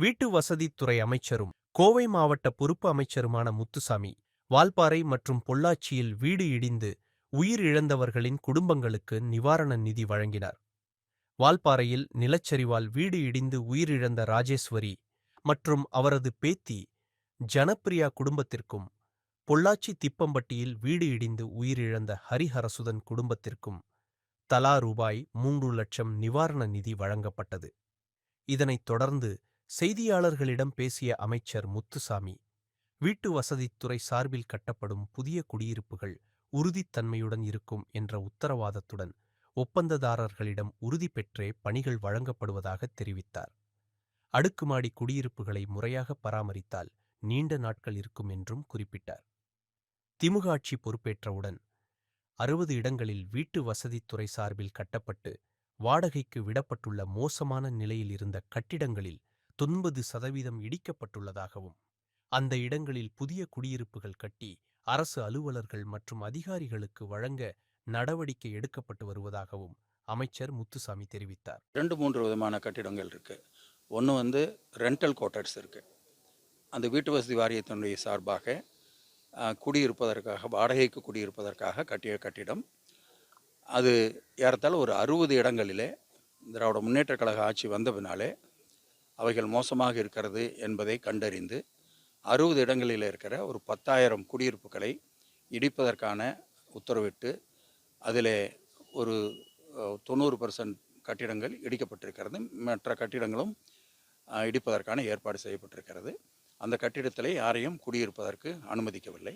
வீட்டு வசதித்துறை அமைச்சரும் கோவை மாவட்ட பொறுப்பு அமைச்சருமான முத்துசாமி வால்பாறை மற்றும் பொள்ளாச்சியில் வீடு இடிந்து உயிரிழந்தவர்களின் குடும்பங்களுக்கு நிவாரண நிதி வழங்கினார். வால்பாறையில் நிலச்சரிவால் வீடு இடிந்து உயிரிழந்த ராஜேஸ்வரி மற்றும் அவரது பேத்தி ஜனப்பிரியா குடும்பத்திற்கும் பொள்ளாச்சி திப்பம்பட்டியில் வீடு இடிந்து உயிரிழந்த ஹரிஹரசுதன் குடும்பத்திற்கும் தலா ரூபாய் மூன்று லட்சம் நிவாரண நிதி வழங்கப்பட்டது. இதனைத் தொடர்ந்து செய்தியாளர்களிடம் பேசிய அமைச்சர் முத்துசாமி வீட்டு வசதித்துறை சார்பில் கட்டப்படும் புதிய குடியிருப்புகள் உறுதித்தன்மையுடன் இருக்கும் என்ற உத்தரவாதத்துடன் ஒப்பந்ததாரர்களிடம் உறுதி பெற்றே பணிகள் வழங்கப்படுவதாக தெரிவித்தார். அடுக்குமாடி குடியிருப்புகளை முறையாக பராமரித்தால் நீண்ட நாட்கள் இருக்கும் என்றும் குறிப்பிட்டார். திமுக ஆட்சி பொறுப்பேற்றவுடன் அறுபது இடங்களில் வீட்டு வசதித்துறை சார்பில் கட்டப்பட்டு வாடகைக்கு விடப்பட்டுள்ள மோசமான நிலையில் இருந்த கட்டிடங்களில் தொன்பது சதவீதம் இடிக்கப்பட்டுள்ளதாகவும் அந்த இடங்களில் புதிய குடியிருப்புகள் கட்டி அரசு அலுவலர்கள் மற்றும் அதிகாரிகளுக்கு வழங்க நடவடிக்கை எடுக்கப்பட்டு வருவதாகவும் அமைச்சர் முத்துசாமி தெரிவித்தார். ரெண்டு மூன்று விதமான கட்டிடங்கள் இருக்குது ஒன்று வந்து ரெண்டல் குவார்ட்டர்ஸ் இருக்குது அந்த வீட்டு வசதி வாரியத்தினுடைய சார்பாக குடியிருப்பதற்காக வாடகைக்கு குடியிருப்பதற்காக கட்டிய கட்டிடம். அது ஏறத்தாழ ஒரு அறுபது இடங்களிலே திராவிட முன்னேற்ற கழக ஆட்சி வந்த பின்னாலே அவைகள் மோசமாக இருக்கிறது என்பதை கண்டறிந்து அறுபது இடங்களில் இருக்கிற ஒரு பத்தாயிரம் குடியிருப்புகளை இடிப்பதற்கான உத்தரவிட்டு அதில் ஒரு தொண்ணூறு பர்சன்ட் கட்டிடங்கள் இடிக்கப்பட்டிருக்கிறது. மற்ற கட்டிடங்களும் இடிப்பதற்கான ஏற்பாடு செய்யப்பட்டிருக்கிறது. அந்த கட்டிடத்தில் யாரையும் குடியிருப்பதற்கு அனுமதிக்கவில்லை.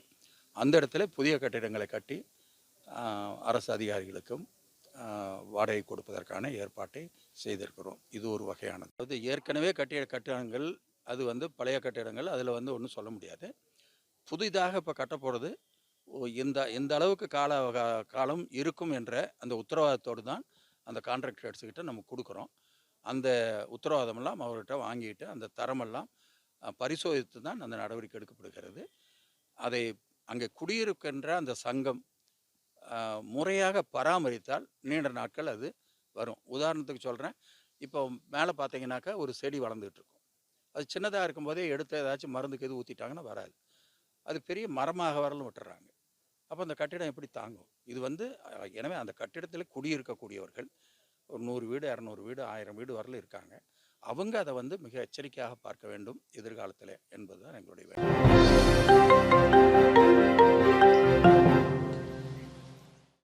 அந்த இடத்துல புதிய கட்டிடங்களை கட்டி அரசு அதிகாரிகளுக்கும் வாடகை கொடுப்பதற்கான ஏற்பாட்டை செய்திருக்கிறோம். இது ஒரு வகையானது. அது ஏற்கனவே கட்டிய கட்டிடங்கள் அது வந்து பழைய கட்டிடங்கள் அதில் வந்து ஒன்றும் சொல்ல முடியாது. புதிதாக இப்போ கட்டப்போகிறது இந்த இந்த அளவுக்கு கால காலம் இருக்கும் என்ற அந்த உத்தரவாதத்தோடு தான் அந்த கான்ட்ராக்டர்ஸ்கிட்ட நம்ம கொடுக்குறோம். அந்த உத்தரவாதமெல்லாம் அவர்கிட்ட வாங்கிட்டு அந்த தரமெல்லாம் பரிசோதித்து தான் அந்த நடவடிக்கை எடுக்கப்படுகிறது. அதை அங்கே குடியிருக்கின்ற அந்த சங்கம் முறையாக பராமரித்தால் நீண்ட நாட்கள் அது வரும். உதாரணத்துக்கு சொல்கிறேன் இப்போ மேலே பார்த்தீங்கன்னாக்கா ஒரு செடி வளர்ந்துட்டு இருக்கும். அது சின்னதாக இருக்கும்போதே எடுத்து ஏதாச்சும் மருந்துக்கு எது ஊற்றிட்டாங்கன்னா வராது. அது பெரிய மரமாக வரலும் விட்டுறாங்க. அப்போ அந்த கட்டிடம் எப்படி தாங்கும்? இது வந்து எனவே அந்த கட்டிடத்தில் குடியிருக்கக்கூடியவர்கள் ஒரு நூறு வீடு இரநூறு வீடு ஆயிரம் வீடு வரலும் இருக்காங்க. அவங்க அதை வந்து மிக எச்சரிக்கையாக பார்க்க வேண்டும் எதிர்காலத்தில் என்பது தான் எங்களுடைய வேண்டும்